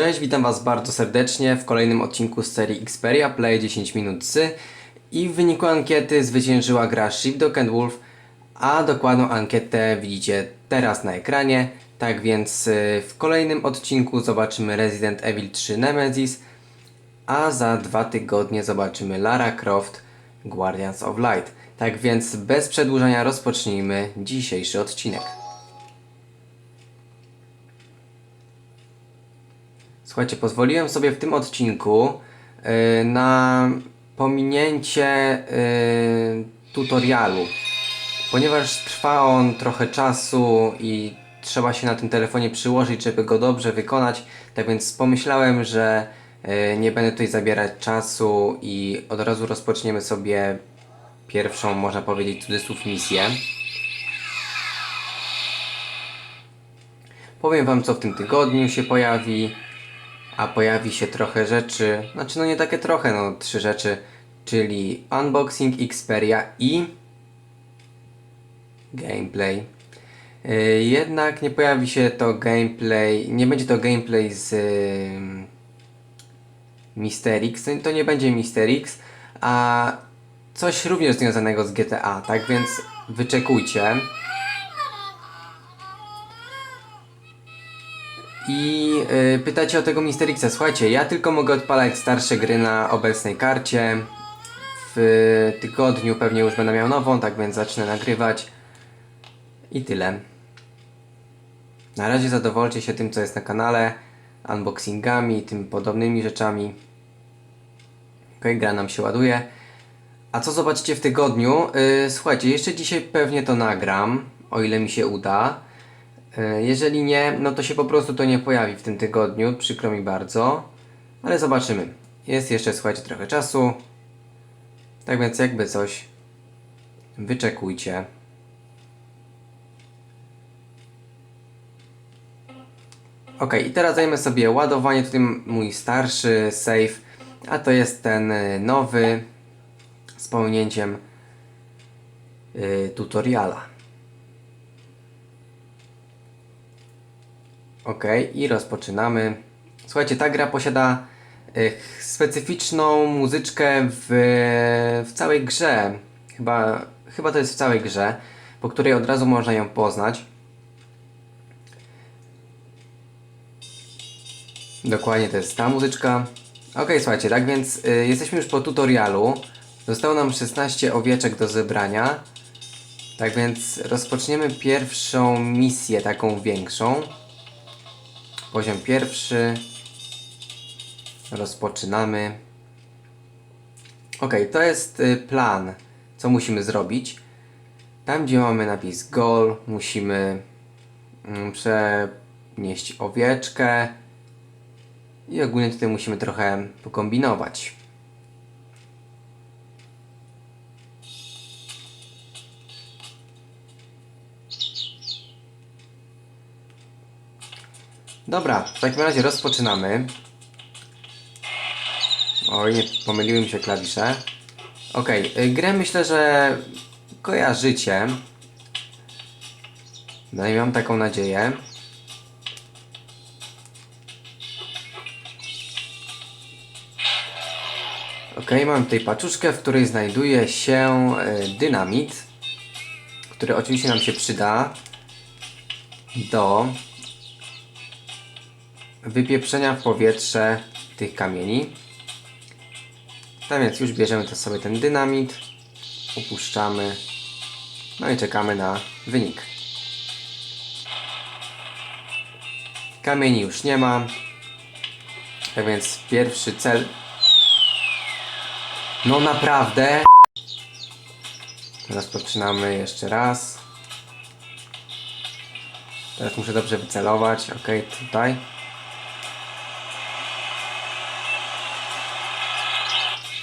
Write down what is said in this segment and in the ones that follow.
Cześć, witam Was bardzo serdecznie w kolejnym odcinku z serii Xperia Play 10 minut z i w wyniku ankiety zwyciężyła gra Sheepdog and Wolf, a dokładną ankietę widzicie teraz na ekranie. Tak więc y, w kolejnym odcinku zobaczymy Resident Evil 3 Nemesis, a za dwa tygodnie zobaczymy Lara Croft Guardians of Light. Tak więc bez przedłużania rozpocznijmy dzisiejszy odcinek. Słuchajcie, pozwoliłem sobie w tym odcinku y, na pominięcie y, tutorialu, ponieważ trwa on trochę czasu i trzeba się na tym telefonie przyłożyć, żeby go dobrze wykonać. Tak więc pomyślałem, że y, nie będę tutaj zabierać czasu i od razu rozpoczniemy sobie pierwszą, można powiedzieć, cudzysłów misję. Powiem Wam, co w tym tygodniu się pojawi a pojawi się trochę rzeczy, znaczy no nie takie trochę, no trzy rzeczy, czyli unboxing Xperia i gameplay. Yy, jednak nie pojawi się to gameplay, nie będzie to gameplay z yy, Mister X, to- nie będzie Mister X, a coś również związanego z GTA, tak więc wyczekujcie. I y, pytacie o tego Mister Xa. Słuchajcie, ja tylko mogę odpalać starsze gry na obecnej karcie. W tygodniu pewnie już będę miał nową, tak więc zacznę nagrywać. I tyle. Na razie zadowolcie się tym, co jest na kanale, unboxingami tym podobnymi rzeczami. Ok, gra nam się ładuje. A co zobaczycie w tygodniu? Yy, słuchajcie, jeszcze dzisiaj pewnie to nagram, o ile mi się uda. E, Jeżeli nie, no to się po prostu to nie pojawi w tym tygodniu, przykro mi bardzo, ale zobaczymy. Jest jeszcze, słuchajcie, trochę czasu, tak więc jakby coś, wyczekujcie. Ok, i teraz zajmę sobie ładowanie, tutaj mój starszy save, a to jest ten y, nowy z pominięciem y, tutoriala. Ok, i rozpoczynamy. Słuchajcie, ta gra posiada y, specyficzną muzyczkę w, w całej grze. Chyba, chyba to jest w całej grze, po której od razu można ją poznać. Dokładnie to jest ta muzyczka. Ok, słuchajcie, tak więc y, jesteśmy już po tutorialu. Zostało nam 16 owieczek do zebrania. Tak więc rozpoczniemy pierwszą misję, taką większą. Poziom pierwszy. Rozpoczynamy. Ok, to jest y, plan, co musimy zrobić. Tam, gdzie mamy napis goal, musimy mm, przenieść owieczkę. I ogólnie tutaj musimy trochę pokombinować. Dobra, w takim razie rozpoczynamy. Oj, nie pomyliły mi się klawisze. Okej, y, grę myślę, że kojarzycie. No i mam taką nadzieję. Ok, mam tutaj paczuszkę, w której znajduje się y, dynamit, który oczywiście nam się przyda do wypieprzenia w powietrze tych kamieni. Tak więc już bierzemy to sobie ten dynamit, upuszczamy, no i czekamy na wynik. Kamieni już nie ma, tak więc pierwszy cel. No naprawdę. Rozpoczynamy jeszcze raz. Teraz muszę dobrze wycelować. Ok, tutaj.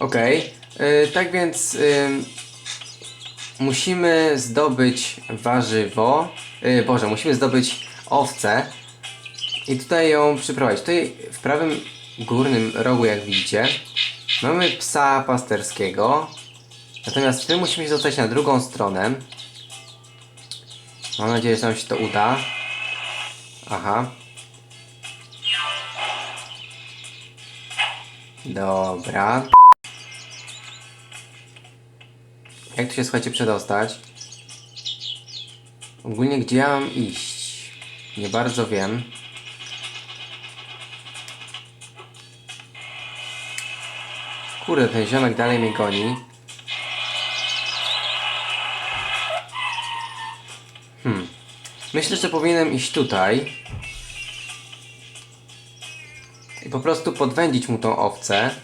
Okej, y, tak więc ym, musimy zdobyć warzywo. Y, Boże, musimy zdobyć owcę i tutaj ją przyprowadzić. Tutaj w prawym górnym rogu, jak widzicie, mamy psa pasterskiego. Natomiast my musimy się dostać na drugą stronę. Mam nadzieję, że nam się to uda. Aha. Dobra. Jak tu się słuchajcie przedostać? Ogólnie gdzie ja mam iść? Nie bardzo wiem. Kurde, ten ziomek dalej mnie goni. Hmm. Myślę, że powinienem iść tutaj. I po prostu podwędzić mu tą owcę.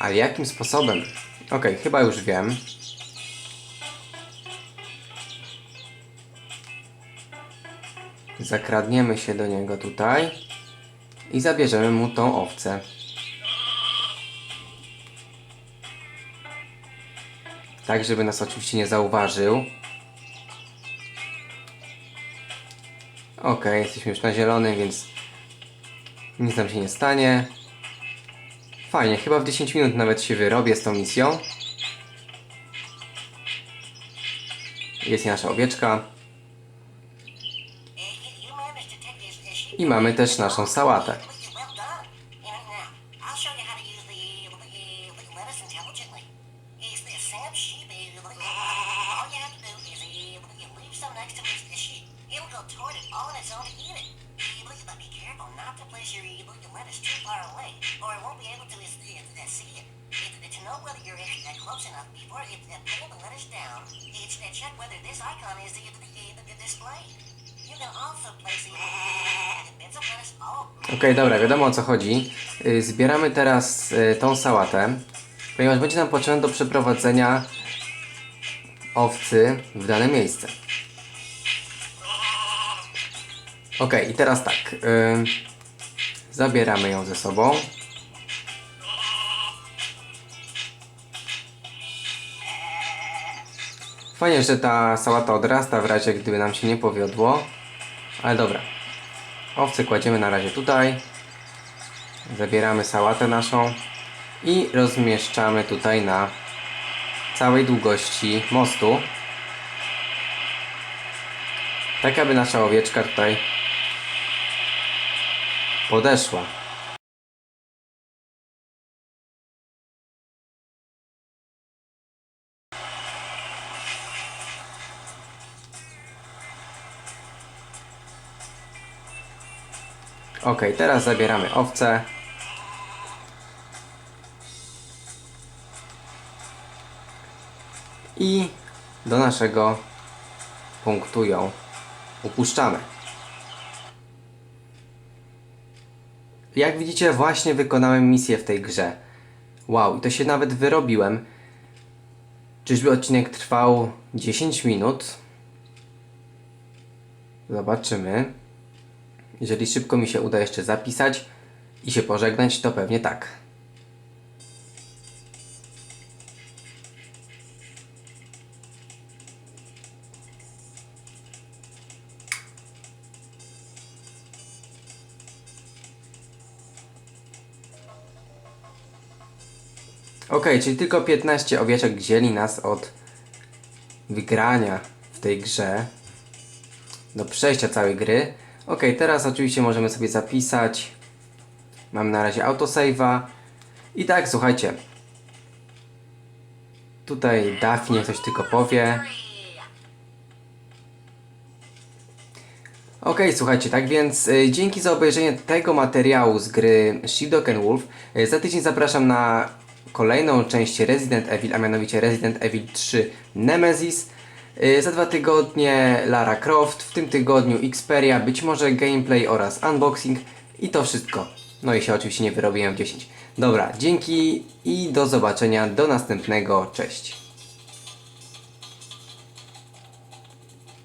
Ale jakim sposobem? Okej, chyba już wiem. Zakradniemy się do niego tutaj i zabierzemy mu tą owcę. Tak, żeby nas oczywiście nie zauważył. Okej, jesteśmy już na zielonym, więc nic nam się nie stanie. Fajnie, chyba w 10 minut nawet się wyrobię z tą misją. Jest nasza owieczka. I mamy też naszą sałatę. To to to to But be careful not to place your, too far away, or it won't be able to see it. It, to know whether close enough before it putting the lettuce down, it's uh, check whether this icon is the, the, the, display. You can also place the, Okej, dobra, wiadomo o co chodzi. Y, Zbieramy teraz y, tą sałatę, ponieważ będzie nam potrzebna do przeprowadzenia owcy w dane miejsce. Okej, i teraz tak. Zabieramy ją ze sobą. Fajnie, że ta sałata odrasta w razie gdyby nam się nie powiodło. Ale dobra. Owce kładziemy na razie tutaj. Zabieramy sałatę naszą i rozmieszczamy tutaj na całej długości mostu. Tak aby nasza owieczka tutaj podeszła. Ok, teraz zabieramy owce. I do naszego punktu ją upuszczamy. Jak widzicie, właśnie wykonałem misję w tej grze. Wow, i to się nawet wyrobiłem. Czyżby odcinek trwał 10 minut? Zobaczymy. Jeżeli szybko mi się uda jeszcze zapisać i się pożegnać, to pewnie tak. Ok, czyli tylko 15 owieczek dzieli nas od wygrania w tej grze do przejścia całej gry. Ok, teraz oczywiście możemy sobie zapisać. Mam na razie autosave'a. I tak, słuchajcie. Tutaj Daphne coś tylko powie. Ok, słuchajcie, tak więc y, dzięki za obejrzenie tego materiału z gry and Wolf. Y, za tydzień zapraszam na kolejną część Resident Evil, a mianowicie Resident Evil 3 Nemesis. Y, za dwa tygodnie Lara Croft, w tym tygodniu Xperia, być może gameplay oraz unboxing i to wszystko. No i się oczywiście nie wyrobiłem w 10. Dobra, dzięki i do zobaczenia, do następnego, cześć.